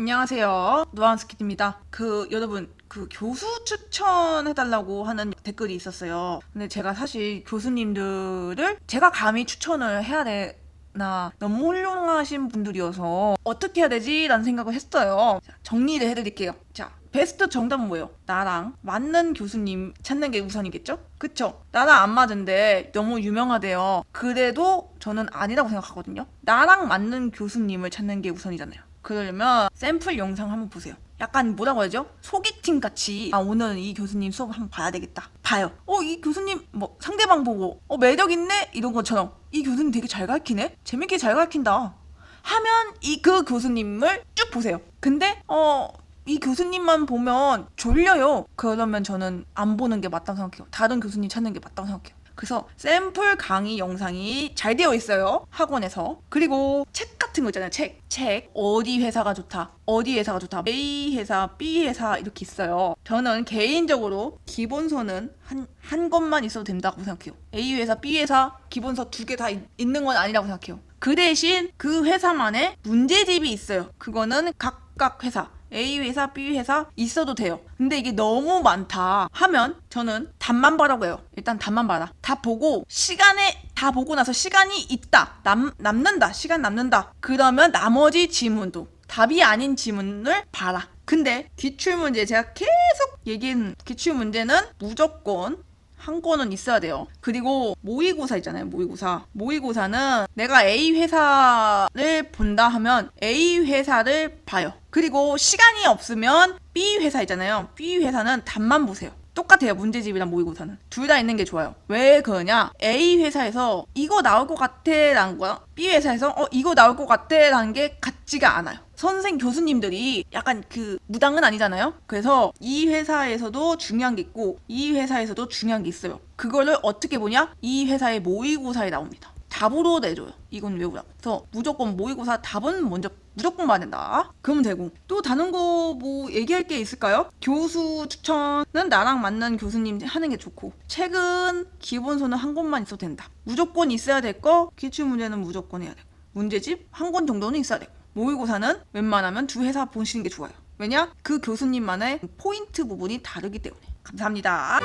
안녕하세요. 노안스키입니다. 그 여러분 그 교수 추천해달라고 하는 댓글이 있었어요. 근데 제가 사실 교수님들을 제가 감히 추천을 해야 되나 너무 훌륭하신 분들이어서 어떻게 해야 되지? 라는 생각을 했어요. 자, 정리를 해드릴게요. 자, 베스트 정답은 뭐예요? 나랑 맞는 교수님 찾는 게 우선이겠죠? 그쵸? 나랑 안 맞은데 너무 유명하대요. 그래도 저는 아니라고 생각하거든요. 나랑 맞는 교수님을 찾는 게 우선이잖아요. 그러려면 샘플 영상 한번 보세요. 약간 뭐라고 하죠? 소개팅 같이 아 오늘 이 교수님 수업 한번 봐야 되겠다. 봐요. 어 이 교수님 뭐 상대방 보고 어 매력 있네 이런 것처럼 이 교수님 되게 잘 가르치네. 재밌게 잘 가르친다. 하면 이 그 교수님을 쭉 보세요. 근데 어 이 교수님만 보면 졸려요. 그러면 저는 안 보는 게 맞다고 생각해요. 다른 교수님 찾는 게 맞다고 생각해요. 그래서 샘플 강의 영상이 잘 되어 있어요. 학원에서. 그리고 책 같은 거 있잖아요. 책. 책. 어디 회사가 좋다. 어디 회사가 좋다. A 회사, B 회사 이렇게 있어요. 저는 개인적으로 기본서는 한, 한 것만 있어도 된다고 생각해요. A 회사, B 회사 기본서 두 개 다 있는 건 아니라고 생각해요. 그 대신 그 회사만의 문제집이 있어요. 그거는 각각 회사. A 회사, B 회사 있어도 돼요. 근데 이게 너무 많다 하면 저는 답만 봐라고 해요. 일단 답만 봐라. 다 보고 시간에 다 보고 나서 시간이 있다. 남, 남는다. 시간 남는다. 그러면 나머지 지문도 답이 아닌 지문을 봐라. 근데 기출 문제 제가 계속 얘기한 기출 문제는 무조건 한 권은 있어야 돼요. 그리고 모의고사 있잖아요. 모의고사. 모의고사는 내가 A 회사를 본다 하면 A 회사를 봐요. 그리고 시간이 없으면 B 회사 있잖아요. B 회사는 답만 보세요. 똑같아요. 문제집이랑 모의고사는. 둘 다 있는 게 좋아요. 왜 그러냐? A 회사에서 이거 나올 것 같아 라는 거야. B 회사에서 어 이거 나올 것 같아 라는 게 같지가 않아요. 선생 교수님들이 약간 그 무당은 아니잖아요. 그래서 이 회사에서도 중요한 게 있고 이 회사에서도 중요한 게 있어요. 그거를 어떻게 보냐? 이 회사의 모의고사에 나옵니다. 답으로 내줘요. 이건 외우라고. 그래서 무조건 모의고사 답은 먼저 무조건 봐야 된다. 그러면 되고. 또 다른 거 뭐 얘기할 게 있을까요? 교수 추천은 나랑 맞는 교수님 하는 게 좋고. 책은 기본서는 한 권만 있어도 된다. 무조건 있어야 될 거, 기출 문제는 무조건 해야 되고. 문제집 한 권 정도는 있어야 되고. 모의고사는 웬만하면 두 회사 보시는 게 좋아요. 왜냐? 그 교수님만의 포인트 부분이 다르기 때문에. 감사합니다.